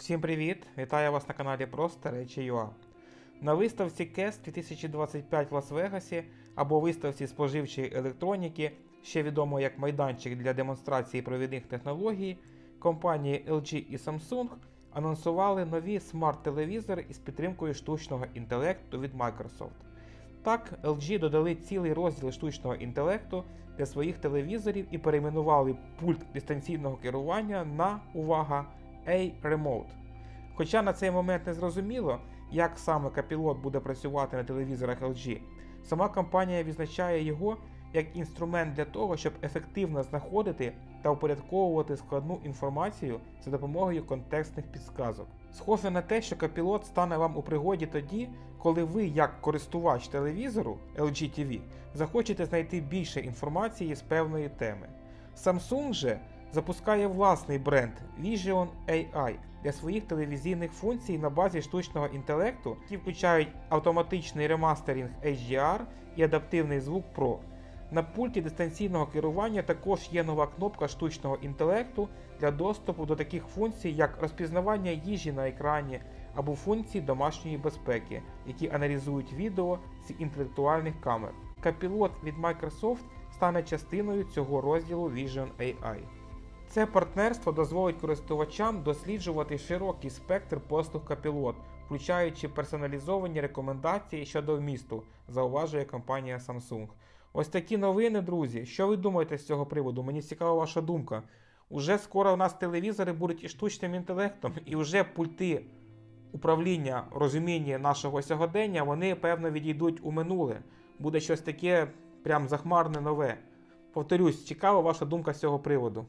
Всім привіт! Вітаю вас на каналі Просто Речі ЮА. На виставці CES 2025 в Лас-Вегасі або виставці споживчої електроніки, ще відомо як майданчик для демонстрації провідних технологій, компанії LG і Samsung анонсували нові смарт-телевізори із підтримкою штучного інтелекту від Microsoft. Так, LG додали цілий розділ штучного інтелекту для своїх телевізорів і перейменували пульт дистанційного керування на увага A-Remote. Хоча на цей момент не зрозуміло, як саме капілот буде працювати на телевізорах LG, сама компанія відзначає його як інструмент для того, щоб ефективно знаходити та упорядковувати складну інформацію за допомогою контекстних підсказок. Схоже на те, що капілот стане вам у пригоді тоді, коли ви, як користувач телевізору LG TV, захочете знайти більше інформації з певної теми. Samsung же запускає власний бренд Vision AI для своїх телевізійних функцій на базі штучного інтелекту, які включають автоматичний ремастеринг HDR і адаптивний звук Pro. На пульті дистанційного керування також є нова кнопка штучного інтелекту для доступу до таких функцій, як розпізнавання їжі на екрані або функції домашньої безпеки, які аналізують відео з інтелектуальних камер. Капілот від Microsoft стане частиною цього розділу Vision AI. Це партнерство дозволить користувачам досліджувати широкий спектр послуг капілот, включаючи персоналізовані рекомендації щодо вмісту, зауважує компанія Samsung. Ось такі новини, друзі. Що ви думаєте з цього приводу? Мені цікава ваша думка. Уже скоро у нас телевізори будуть із штучним інтелектом, і вже пульти управління, розуміння нашого сьогодення, вони певно відійдуть у минуле. Буде щось таке прям захмарне нове. Повторюсь, цікава ваша думка з цього приводу.